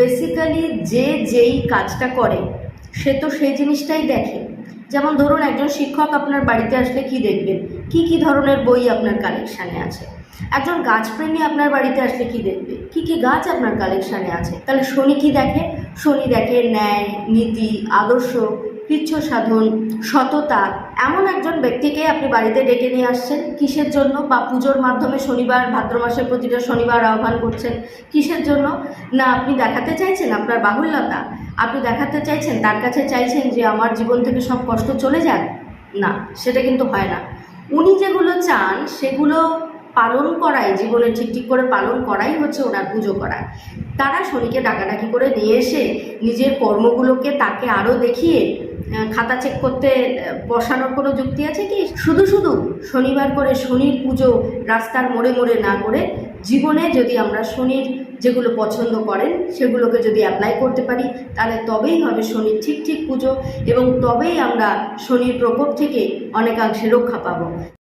Basically যে যেই কাজটা করে, সে তো সেই জিনিসটাই দেখে। যেমন ধরুন, একজন শিক্ষক আপনার বাড়িতে আসলে কি দেখবেন? কি কি ধরনের বই আপনার কালেকশানে আছে? একজন গাছপ্রেমী আপনার বাড়িতে আসলে কি দেখবে? কি কি গাছ আপনার কালেকশানে আছে? তাহলে শনি কি দেখে? শনি দেখে ন্যায়, নীতি, আদর্শ কৃচ্ছ সাধন সততা, এমন একজন ব্যক্তিকে আপনি বাড়িতে ডেকে নিয়ে আসছেন? কিসের জন্য? বা পুজোর মাধ্যমে শনিবার, ভাদ্র মাসের প্রতিটা শনিবার আহ্বান করছেন? কিসের জন্য? না, আপনি দেখাতে চাইছেন আপনার বাহুল্যতা? আপনি দেখাতে চাইছেন, তার কাছে চাইছেন যে আমার জীবন থেকে সব কষ্ট চলে যাক? না, সেটা কিন্তু হয় না। উনি যেগুলো চান, সেগুলো পালন করাই জীবনে ঠিক ঠিক করে পালন করাই হচ্ছে ওনার পুজো করা। তারা শনিকে ডাকাডাকি করে নিয়ে এসে নিজের কর্মগুলোকে তাকে আরও দেখিয়ে খাতা চেক করতে বসানোর কোনো যুক্তি আছে কি? শুধু শুধু শনিবার করে শনির পুজো রাস্তার মোড়ে মোড়ে না করে জীবনে যদি আমরা শনির যেগুলো পছন্দ করেন, সেগুলোকে যদি অ্যাপ্লাই করতে পারি, তাহলে তবেই হবে শনির ঠিক ঠিক পুজো এবং তবেই আমরা শনির প্রকোপ থেকে অনেকাংশে রক্ষা পাবো।